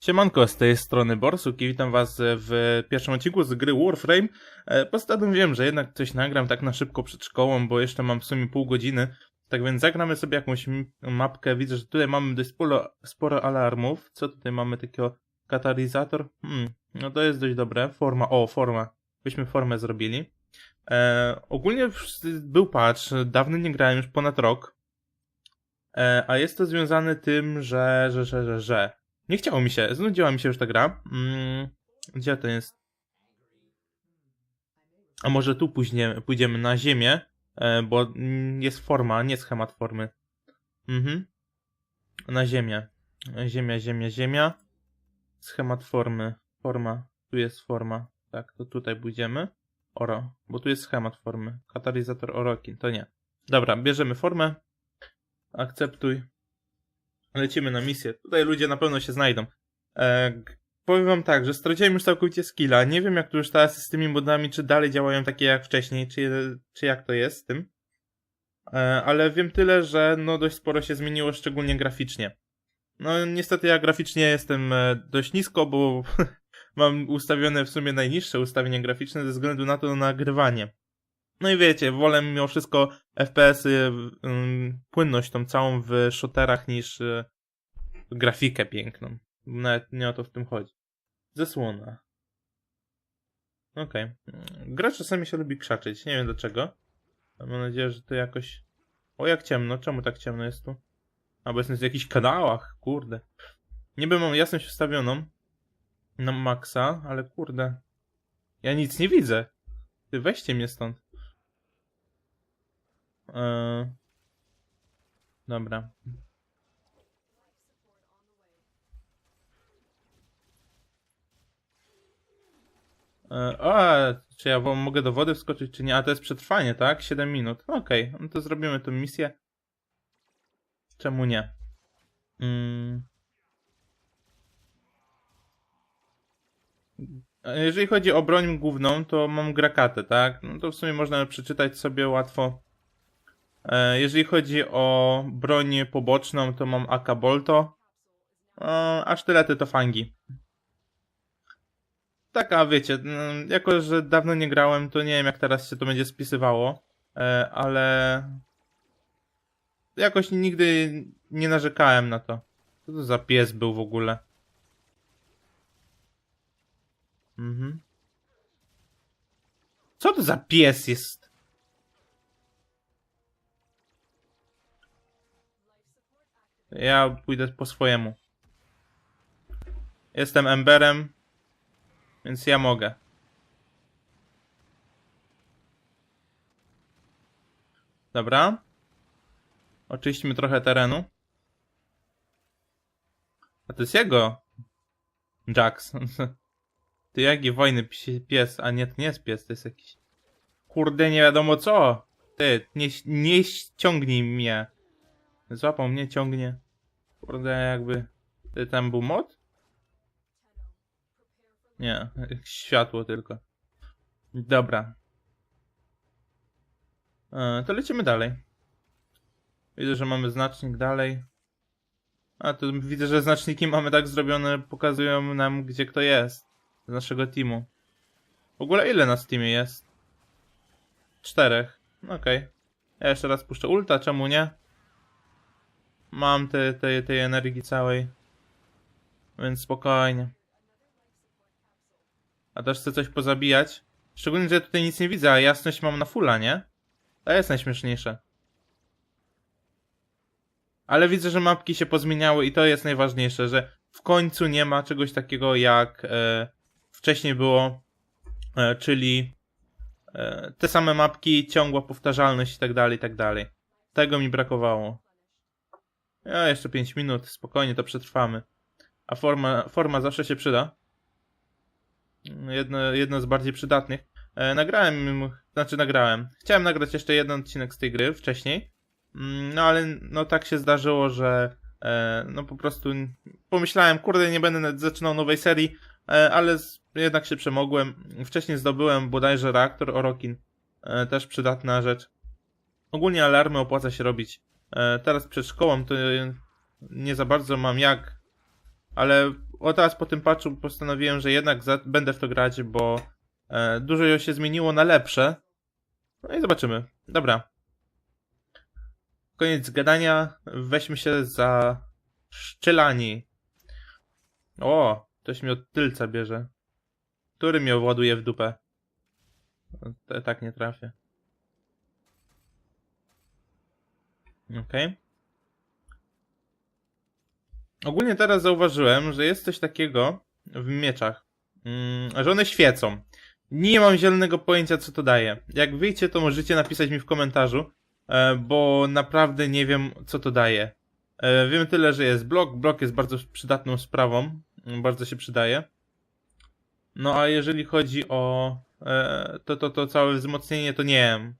Siemanko, z tej strony Borsuk i witam was w pierwszym odcinku z gry Warframe. E, Postanowiłem, że jednak coś nagram tak na szybko przed szkołą, bo jeszcze mam w sumie pół godziny. Tak więc zagramy sobie jakąś mapkę. Widzę, że tutaj mamy dość sporo, sporo alarmów. Co tutaj mamy takiego? Katalizator? Hmm, no to jest dość dobre. Forma, o, forma. Byśmy formę zrobili. E, ogólnie był patch, dawno nie grałem, już ponad rok. E, a jest to związane tym, że, że, że, że, że. Nie chciało mi się, znudziła mi się już ta gra. Mm, gdzie to jest? A może tu później pójdziemy na ziemię, e, bo jest forma, nie schemat formy. Mhm. Na ziemię. Ziemia, ziemia, ziemia. Schemat formy. Forma. Tu jest forma. Tak, to tutaj pójdziemy. Oro, bo tu jest schemat formy. Katalizator Orokin, to nie. Dobra, bierzemy formę. Akceptuj. Lecimy na misję. Tutaj ludzie na pewno się znajdą. E, powiem wam tak, że straciłem już całkowicie skilla. Nie wiem jak to już teraz z tymi modami, czy dalej działają takie jak wcześniej, czy, czy jak to jest z tym. E, ale wiem tyle, że no dość sporo się zmieniło, szczególnie graficznie. No niestety ja graficznie jestem e, dość nisko, bo mam ustawione w sumie najniższe ustawienie graficzne ze względu na to nagrywanie. No i wiecie, wolę mimo wszystko FPS-y, płynność tą całą w shooterach niż y, grafikę piękną. Nawet nie o to w tym chodzi. Zasłona. Okej. Okay. Gra czasami się lubi krzaczyć, nie wiem dlaczego. Mam nadzieję, że to jakoś... O, jak ciemno, czemu tak ciemno jest tu? Albo jestem w jakichś kanałach, kurde. Niby mam jasność ustawioną na maksa, ale kurde. Ja nic nie widzę. Ty weźcie mnie stąd. Eee, dobra. Eee, a, czy ja mogę do wody wskoczyć, czy nie? A to jest przetrwanie, tak? 7 minut. Okej, no to zrobimy tę misję. Czemu nie? Mm. Jeżeli chodzi o broń główną, to mam grakatę, tak? No to w sumie można przeczytać sobie łatwo. E, Jeżeli chodzi o broń poboczną, to mam AK Bolto. E, A sztylety to fangi. Taka, wiecie, mm, jako że dawno nie grałem, to nie wiem jak teraz się to będzie spisywało, e, ale jakoś nigdy nie narzekałem na to. Co to za pies był w ogóle? Mhm. Co to za pies jest? Ja pójdę po swojemu. Jestem Emberem, więc ja mogę. Dobra. Oczyśćmy trochę terenu. A to jest jego. Jax. Ty jaki wojny pies, a nie, to nie jest pies, to jest jakiś... Kurde, nie wiadomo co. Ty, nie, nie ściągnij mnie. Złapał mnie, ciągnie. Kurde, jakby... Ty, tam był mod? Nie, światło tylko. Dobra. E, to lecimy dalej. Widzę, że mamy znacznik dalej. A, tu widzę, że znaczniki mamy tak zrobione, pokazują nam, gdzie kto jest. Z naszego teamu. W ogóle ile nas w teamie jest? Czterech. Okej. Ja jeszcze raz puszczę ulta, czemu nie? Mam te, te, tej energii całej. Więc spokojnie. A też chcę coś pozabijać. Szczególnie, że ja tutaj nic nie widzę, a jasność mam na fulla, nie? To jest najśmieszniejsze. Ale widzę, że mapki się pozmieniały i to jest najważniejsze, że w końcu nie ma czegoś takiego jak e, wcześniej było, e, czyli e, te same mapki, ciągła powtarzalność i tak dalej, i tak dalej. Tego mi brakowało. Ja jeszcze 5 minut, spokojnie to przetrwamy. A forma, forma zawsze się przyda. Jedno, jedno z bardziej przydatnych. E, nagrałem, znaczy nagrałem. Chciałem nagrać jeszcze jeden odcinek z tej gry wcześniej. Mm, No ale no tak się zdarzyło, że e, no po prostu pomyślałem, kurde, nie będę zaczynał nowej serii, e, ale z, jednak się przemogłem. Wcześniej zdobyłem bodajże reaktor Orokin, e, też przydatna rzecz. Ogólnie alarmy opłaca się robić. E, teraz przed szkołą to e, nie za bardzo mam jak, ale o teraz po tym patchu postanowiłem, że jednak będę w to grać, bo e, dużo się zmieniło na lepsze. No i zobaczymy. Dobra. Koniec gadania. Weźmy się za szczelani. O, ktoś mnie od tylca bierze. Który mnie ładuje w dupę? T- tak nie trafię. Okej. Ogólnie teraz zauważyłem, że jest coś takiego w mieczach, mm, że one świecą. Nie mam zielonego pojęcia, co to daje. Jak wyjdzie, to możecie napisać mi w komentarzu, e, bo naprawdę nie wiem, co to daje. E, Wiem tyle, że jest blok. Blok jest bardzo przydatną sprawą. Bardzo się przydaje. No a jeżeli chodzi o e, to, to, to całe wzmocnienie, to nie wiem.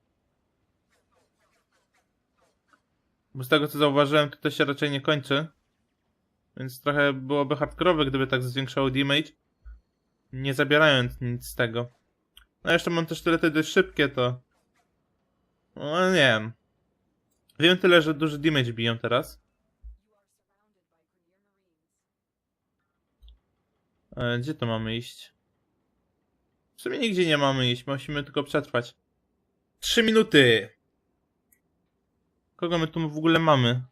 Bo z tego co zauważyłem, to to się raczej nie kończy. Więc trochę byłoby hardkorowe, gdyby tak zwiększało damage. Nie zabierając nic z tego. No jeszcze mam też tyle dość szybkie, to... No nie wiem. Wiem tyle, że duży damage biją teraz. E, Gdzie to mamy iść? W sumie nigdzie nie mamy iść, musimy tylko przetrwać. Trzy minuty! Kogo my tu w ogóle mamy?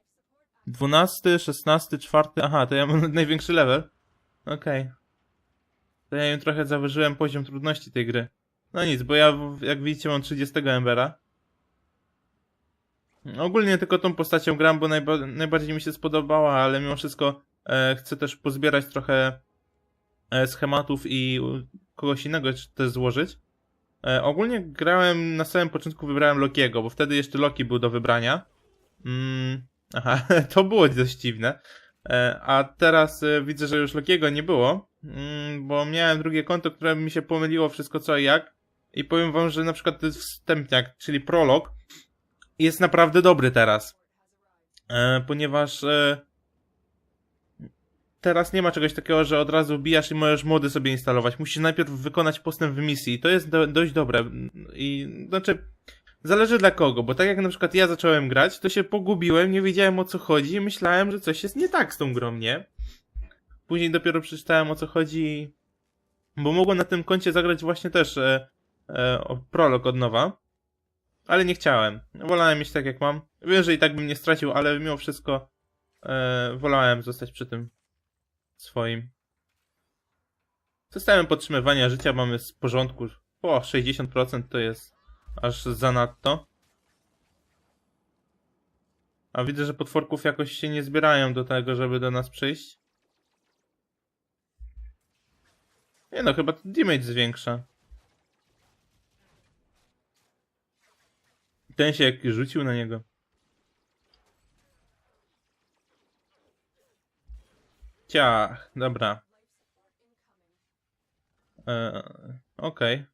12, 16, 4. Aha, to ja mam największy level. Okej. To ja im trochę zawyżyłem poziom trudności tej gry. No nic, bo ja jak widzicie mam 30 embera. Ogólnie tylko tą postacią gram, bo najba najbardziej mi się spodobała, ale mimo wszystko e, chcę też pozbierać trochę e, schematów i kogoś innego też złożyć. E, ogólnie grałem, na samym początku wybrałem Lokiego, bo wtedy jeszcze Loki był do wybrania. Mm, aha, to było dość dziwne. E, a teraz e, widzę, że już Lokiego nie było, mm, bo miałem drugie konto, które mi się pomyliło wszystko co i jak. I powiem wam, że na przykład ten wstępniak, czyli prolog, jest naprawdę dobry teraz. E, ponieważ teraz nie ma czegoś takiego, że od razu wbijasz i możesz mody sobie instalować. Musisz najpierw wykonać postęp w misji. To jest do, dość dobre. I znaczy, zależy dla kogo, bo tak jak na przykład ja zacząłem grać, to się pogubiłem, nie wiedziałem o co chodzi i myślałem, że coś jest nie tak z tą grą, nie? Później dopiero przeczytałem o co chodzi, bo mogłem na tym koncie zagrać właśnie też e, e, prolog od nowa, ale nie chciałem. Wolałem mieć tak jak mam. Wiem, że i tak bym nie stracił, ale mimo wszystko e, wolałem zostać przy tym swoim. Systemem podtrzymywania życia mamy z porządku. O, 60% to jest aż zanadto. A widzę, że potworków jakoś się nie zbierają do tego, żeby do nas przyjść. Nie no, chyba damage zwiększa. Ten się jak rzucił na niego. Ciach, dobra. E, Okej.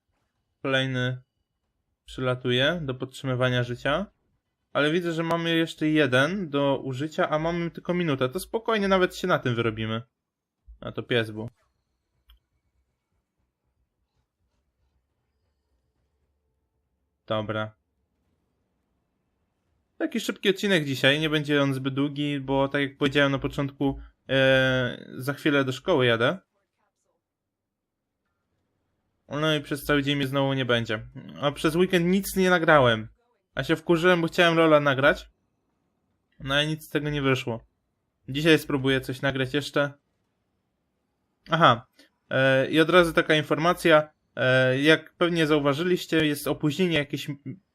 Kolejny przylatuje do podtrzymywania życia. Ale widzę, że mamy jeszcze jeden do użycia, a mamy tylko minutę. To spokojnie nawet się na tym wyrobimy. A to pies był. Dobra. Taki szybki odcinek dzisiaj, nie będzie on zbyt długi, bo tak jak powiedziałem na początku, e, za chwilę do szkoły jadę. No i przez cały dzień mnie znowu nie będzie. A przez weekend nic nie nagrałem. A się wkurzyłem, bo chciałem Lola nagrać. No ale nic z tego nie wyszło. Dzisiaj spróbuję coś nagrać jeszcze. Aha. E, I od razu taka informacja. E, jak pewnie zauważyliście, jest opóźnienie jakieś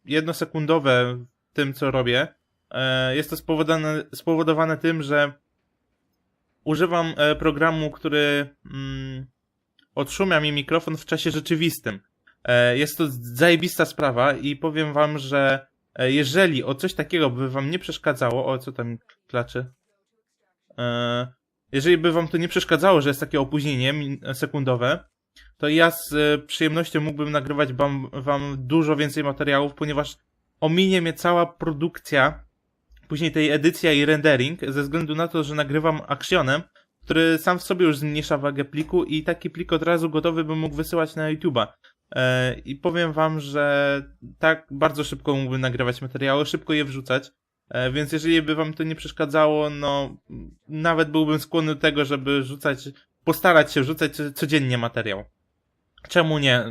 jednosekundowe w tym, co robię. E, jest to spowodowane, spowodowane tym, że używam e, programu, który mm, odszumia mi mikrofon w czasie rzeczywistym. E, Jest to zajebista sprawa i powiem wam, że e, jeżeli o coś takiego by wam nie przeszkadzało, o co tam klaczy? E, Jeżeli by wam to nie przeszkadzało, że jest takie opóźnienie sekundowe, to ja z przyjemnością mógłbym nagrywać wam, wam dużo więcej materiałów, ponieważ ominie mnie cała produkcja, później tej edycja i rendering, ze względu na to, że nagrywam Actionem, który sam w sobie już zmniejsza wagę pliku i taki plik od razu gotowy bym mógł wysyłać na YouTube'a. E, I powiem wam, że tak bardzo szybko mógłbym nagrywać materiały, szybko je wrzucać. E, Więc jeżeli by wam to nie przeszkadzało, no nawet byłbym skłonny do tego, żeby rzucać postarać się wrzucać co- codziennie materiał. Czemu nie?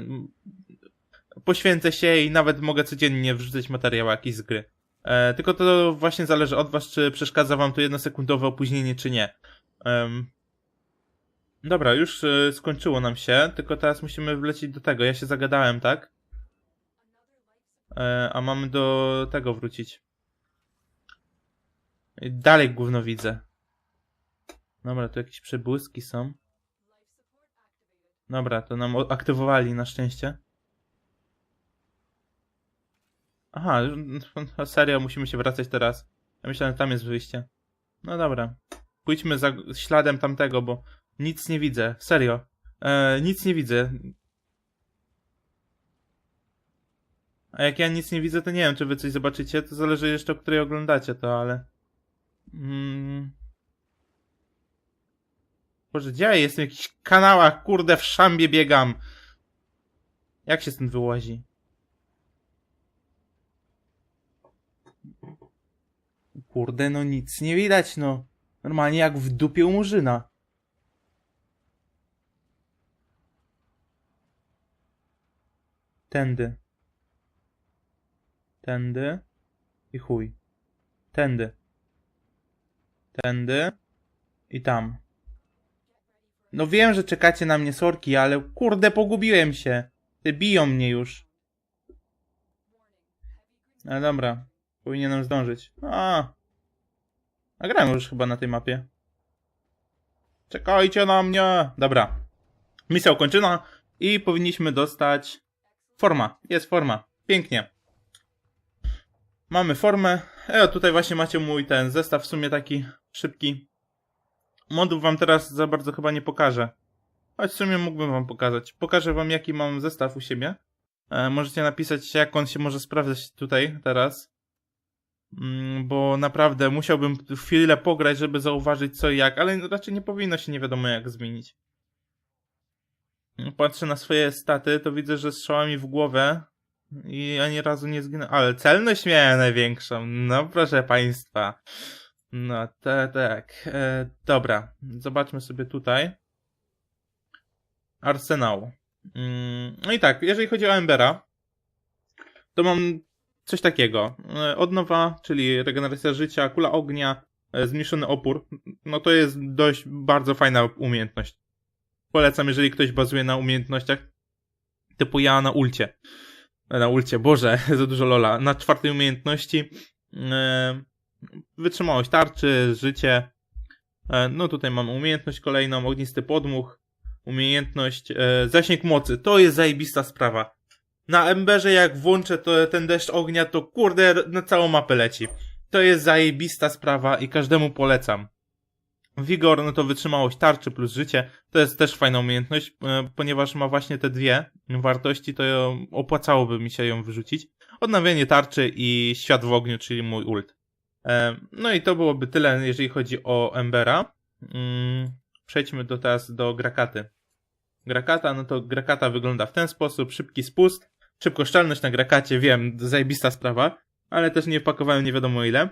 Poświęcę się i nawet mogę codziennie wrzucać materiał jakiś z gry. E, tylko to właśnie zależy od was, czy przeszkadza wam to jednosekundowe opóźnienie, czy nie. Em, dobra, już e, skończyło nam się, tylko teraz musimy wlecieć do tego. Ja się zagadałem, tak? E, a mamy do tego wrócić. I dalej gówno widzę. Dobra, tu jakieś przebłyski są. Dobra, to nam aktywowali na szczęście. Aha, serio, musimy się wracać teraz. Ja myślałem, że tam jest wyjście. No dobra. Pójdźmy za śladem tamtego, bo nic nie widzę. Serio. E, nic nie widzę. A jak ja nic nie widzę, to nie wiem, czy wy coś zobaczycie. To zależy jeszcze, o której oglądacie to, ale... Mm. Boże, gdzie ja jestem? W jakichś kanałach, kurde, w szambie biegam. Jak się stąd wyłazi? Kurde, no nic nie widać, no. Normalnie jak w dupie u murzyna. Tędy. Tędy. I chuj. Tędy. Tędy. I tam. No wiem, że czekacie na mnie sorki, ale kurde, pogubiłem się. Ty biją mnie już. Ale dobra. Powinienem zdążyć. A. A grałem już chyba na tej mapie. Czekajcie na mnie. Dobra. Misja ukończona i powinniśmy dostać forma. Jest forma. Pięknie. Mamy formę. E, tutaj właśnie macie mój ten zestaw w sumie taki szybki. Modów wam teraz za bardzo chyba nie pokażę. Choć w sumie mógłbym wam pokazać. Pokażę wam jaki mam zestaw u siebie. E, możecie napisać jak on się może sprawdzać tutaj teraz. Mm, bo naprawdę musiałbym chwilę pograć, żeby zauważyć co i jak, ale raczej nie powinno się nie wiadomo jak zmienić. Patrzę na swoje staty, to widzę, że strzała mi w głowę i ani razu nie zginę. Ale celność miałem największą. No proszę państwa. No tak, tak. E, dobra, zobaczmy sobie tutaj. Arsenał. Mm, no i tak, jeżeli chodzi o Embera, to mam coś takiego. E, Odnowa, czyli regeneracja życia, kula ognia, e, zmniejszony opór. No to jest dość bardzo fajna umiejętność. Polecam, jeżeli ktoś bazuje na umiejętnościach typu ja na ulcie. E, Na ulcie, boże, za dużo lola. Na czwartej umiejętności wytrzymałość tarczy, życie. No tutaj mam umiejętność kolejną, ognisty podmuch. Umiejętność, zasięg mocy. To jest zajebista sprawa. Na Emberze jak włączę to, ten deszcz ognia, to kurde, na całą mapę leci. To jest zajebista sprawa i każdemu polecam. Wigor, no to wytrzymałość tarczy plus życie. To jest też fajna umiejętność, e, ponieważ ma właśnie te dwie wartości, to opłacałoby mi się ją wyrzucić. Odnawianie tarczy i świat w ogniu, czyli mój ult. E, No i to byłoby tyle, jeżeli chodzi o Embera. Mm, Przejdźmy do teraz do Grakaty. Grakata, no to Grakata wygląda w ten sposób, szybki spust, szybkoszczelność na Grakacie, wiem, zajebista sprawa, ale też nie wpakowałem nie wiadomo ile.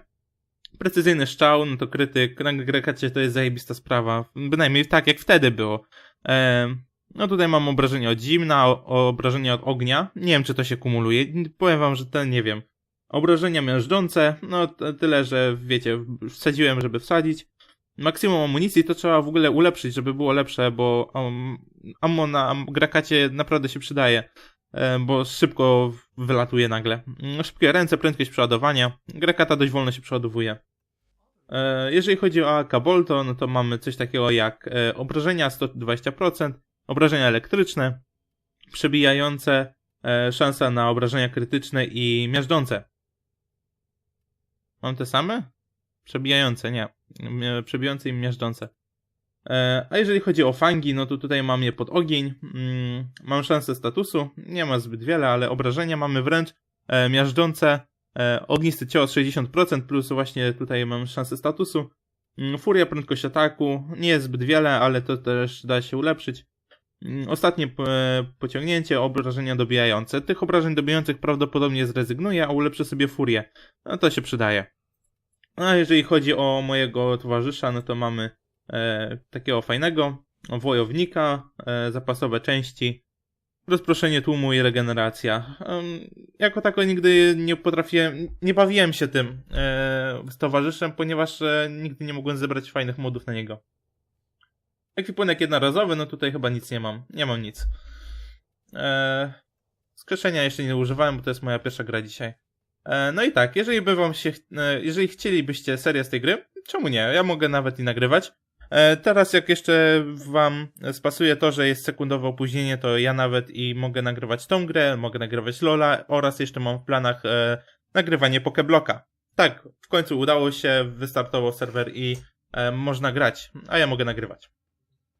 Precyzyjny strzał, no to krytyk, na Grakacie to jest zajebista sprawa, bynajmniej tak jak wtedy było. No tutaj mam obrażenia od zimna, o, obrażenia od ognia, nie wiem czy to się kumuluje, powiem wam, że ten nie wiem. Obrażenia miażdżące, no tyle, że wiecie, wsadziłem, żeby wsadzić. Maksimum amunicji to trzeba w ogóle ulepszyć, żeby było lepsze, bo um, ammo na grakacie naprawdę się przydaje, bo szybko wylatuje nagle. Mm, Szybkie ręce, prędkość przeładowania. Grakata dość wolno się przeładowuje. E, Jeżeli chodzi o AK Bolto, no to mamy coś takiego jak e, obrażenia 120%, obrażenia elektryczne, przebijające, e, szansa na obrażenia krytyczne i miażdżące. Mam te same? Przebijające, nie. Przebijające i miażdżące. E, A jeżeli chodzi o fangi, no to tutaj mam je pod ogień. Mm, Mam szansę statusu, nie ma zbyt wiele, ale obrażenia mamy wręcz e, miażdżące, e, ognisty cios 60%, plus właśnie tutaj mam szansę statusu. Mm, Furia, prędkość ataku, nie jest zbyt wiele, ale to też da się ulepszyć. Mm, Ostatnie pociągnięcie, obrażenia dobijające. Tych obrażeń dobijających prawdopodobnie zrezygnuję, a ulepszę sobie furię. No to się przydaje. A jeżeli chodzi o mojego towarzysza, no to mamy e, takiego fajnego. wojownika, e, zapasowe części, rozproszenie tłumu i regeneracja. Em, jako tako nigdy nie potrafiłem, nie bawiłem się tym e, z towarzyszem, ponieważ e, nigdy nie mogłem zebrać fajnych modów na niego. Ekwipunek jednorazowy, no tutaj chyba nic nie mam. Nie mam nic. E, skrzeszenia jeszcze nie używałem, bo to jest moja pierwsza gra dzisiaj. E, no i tak, jeżeli by wam się, e, jeżeli chcielibyście serię z tej gry, czemu nie? Ja mogę nawet i nagrywać. E, Teraz jak jeszcze wam spasuje to, że jest sekundowe opóźnienie, to ja nawet i mogę nagrywać tą grę, mogę nagrywać Lola oraz jeszcze mam w planach e, nagrywanie Pokebloka. Tak, w końcu udało się, wystartował serwer i e, można grać, a ja mogę nagrywać.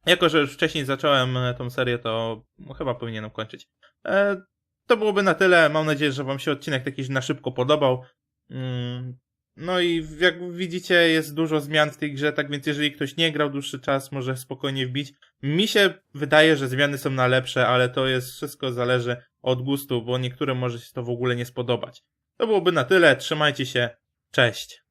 Jako, że już wcześniej zacząłem tą serię, to chyba powinienem kończyć. To byłoby na tyle. Mam nadzieję, że Wam się odcinek taki na szybko podobał. No i jak widzicie, jest dużo zmian w tej grze, tak więc jeżeli ktoś nie grał dłuższy czas, może spokojnie wbić. Mi się wydaje, że zmiany są na lepsze, ale to jest wszystko zależy od gustu, bo niektórym może się to w ogóle nie spodobać. To byłoby na tyle. Trzymajcie się. Cześć.